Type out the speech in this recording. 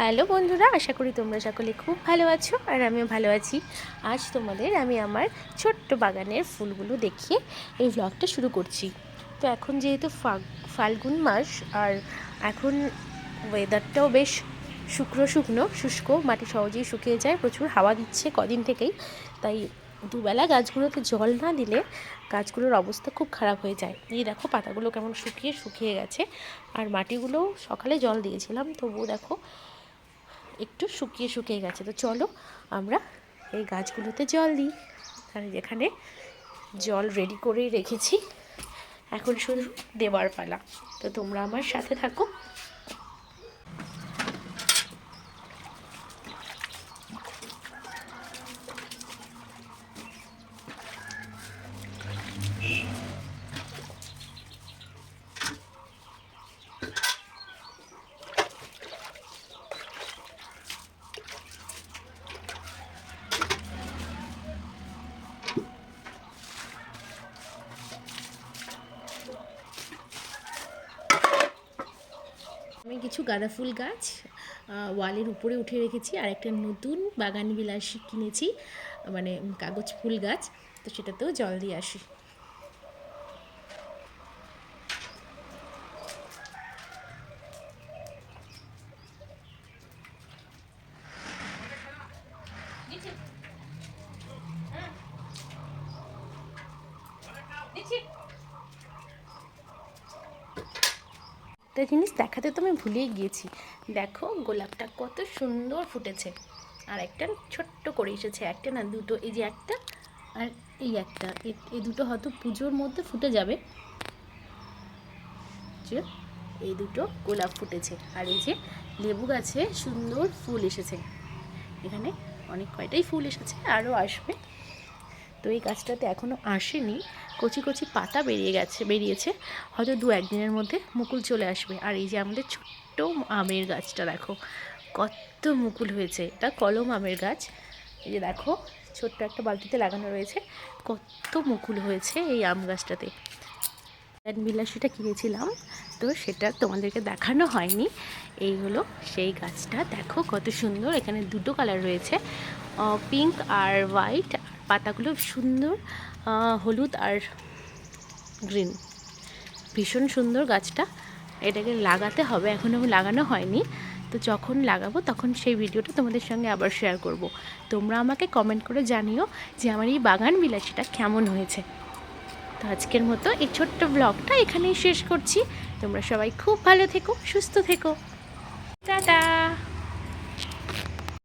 Hello বন্ধুরা, আশা করি তোমরা সকলে খুব ভালো আছো আর আমিও ভালো আছি। আজ তোমাদের আমি আমার ছোট্ট বাগানের ফুলগুলো দেখিয়ে এই ব্লগটা শুরু করছি। তো এখন যেহেতু ফাল্গুন মাস আর এখন ওয়েদারটাও বেশ শুকনো শুকনো, শুষ্ক, মাটি সহজেই শুকিয়ে যায়, প্রচুর হাওয়া দিচ্ছে কদিন থেকেই। তাই দুবেলা গাছগুলোতে জল না দিলে গাছগুলোর অবস্থা খুব খারাপ হয়ে যায়। এই দেখো পাতাগুলো কেমন শুকিয়ে শুকিয়ে গেছে। আর মাটিগুলো সকালে জল দিয়েছিলাম, তবুও দেখো একটু শুকিয়ে শুকিয়ে গেছে। তো চলো আমরা এই গাছগুলোতে জল দিই। তাহলে এখানে জল রেডি করেই রেখেছি। এখন শুধু দেবার পালা। তো তোমরা আমার সাথে থাকো। আমি কিছু গাঁদা ফুল গাছ ওয়ালের উপরে উঠে রেখেছি আর একটা নতুন বাগান বিলাসী কিনেছি মানে কাগজ ফুল গাছ, তো সেটাতেও জল দিয়ে আসি। একটা জিনিস দেখাতে তো আমি ভুলেই গিয়েছি। দেখো, গোলাপটা কত সুন্দর ফুটেছে। আর একটা ছোট্ট করে এসেছে, একটা না, দুটো, এই যে একটা আর এই একটা। এই দুটো হয়তো পুজোর মধ্যে ফুটে যাবে। যে, এই দুটো গোলাপ ফুটেছে। আর এই যে লেবু গাছে সুন্দর ফুল এসেছে। এখানে অনেক কয়টাই ফুল এসেছে, আরও আসবে। তো এই গাছটাতে এখনও আসেনি। কচি কচি পাতা বেরিয়ে গেছে, বেরিয়েছে। হয়তো দু একদিনের মধ্যে মুকুল চলে আসবে। আর এই যে আমাদের ছোট্ট আমের গাছটা, দেখো, কত মুকুল হয়েছে। এটা কলম আমের গাছ। এই যে দেখো, ছোট্ট একটা বালতিতে লাগানো রয়েছে। কত মুকুল হয়েছে এই আম গাছটাতে। বিলাসীটা কিনেছিলাম, তো সেটা তোমাদেরকে দেখানো হয়নি। এই হলো সেই গাছটা। দেখো কত সুন্দর, এখানে দুটো কালার রয়েছে। পিঙ্ক আর হোয়াইট পাতাগুলো সুন্দর হলুদ আর গ্রিন। ভীষণ সুন্দর গাছটা। এটাকে লাগাতে হবে এখনও লাগানো হয়নি। তো যখন লাগাবো তখন সেই ভিডিওটা তোমাদের সঙ্গে আবার শেয়ার করব। তোমরা আমাকে কমেন্ট করে জানিও যে আমার এই বাগান বিলাসীটা কেমন হয়েছে। তো আজকের মতো এই ছোট্ট ব্লগটা এখানেই শেষ করছি। তোমরা সবাই খুব ভালো থেকো, সুস্থ থেকো। টাটা!